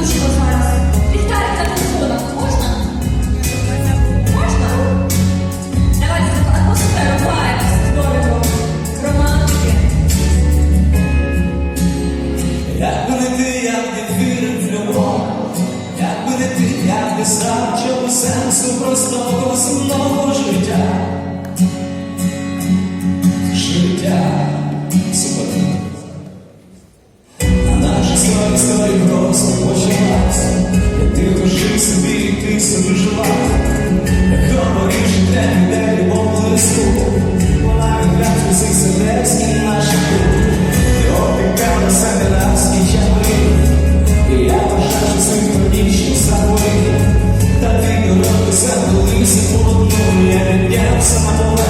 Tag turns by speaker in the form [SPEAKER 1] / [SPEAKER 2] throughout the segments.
[SPEAKER 1] душно зараз. Давайте таку атмосферу створимо. Романтики.
[SPEAKER 2] Якби не ти, я не вірив в любов, якби не ти, я не знав, чому сенсу простого земного просто почалася. Я тихо жив собі, і ти собі жила. Як говориш, де йде любов листу. Вона відразу цих сердець і наших рук. Ти опікала себе раз і чари. І я вважаю, що симфонічні собою. Та ти дороги забулися по одному. Я піднявся на поверхню.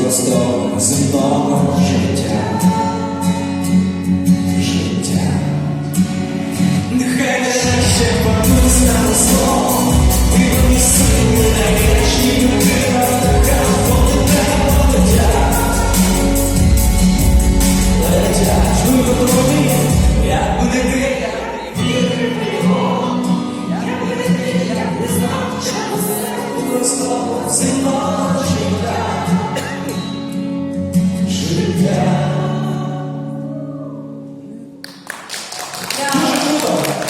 [SPEAKER 2] простого земного життя. Життя. Нехай ще потуста на слово, і вони сили найкращі людина, така полота полетя. Летять, ми готові, як буде не знав, часу, просто земного